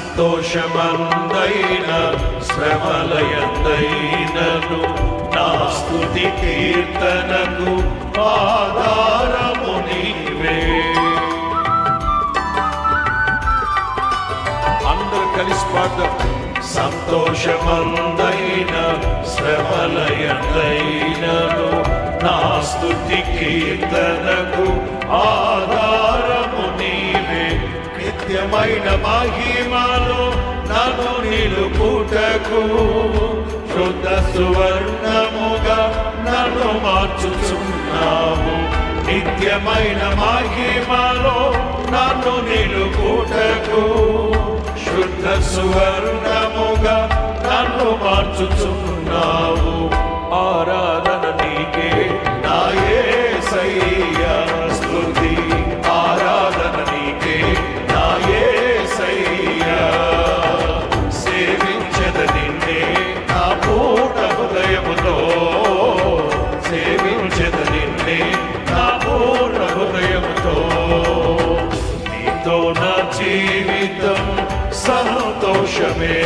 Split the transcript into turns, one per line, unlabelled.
సంతోషమందైన శ్రమలయందైనను నా స్థుతి కీర్తనకు ఆధారము నీవే. అందరు కలిసి పాడదాం. సంతోషమందైన శ్రమలయందైనను నా స్థుతి కీర్తనకు ఆధార నిత్యమైన మహిమలో నన్ను నిలుపుటకు శుద్ధ సువర్ణముగా నన్ను మార్చుచున్నావు. నిత్యమైన మహిమలో నన్ను నిలుపుటకు శుద్ధ సువర్ణముగా నన్ను మార్చుచున్నావు. జీవితం సంతోషమే.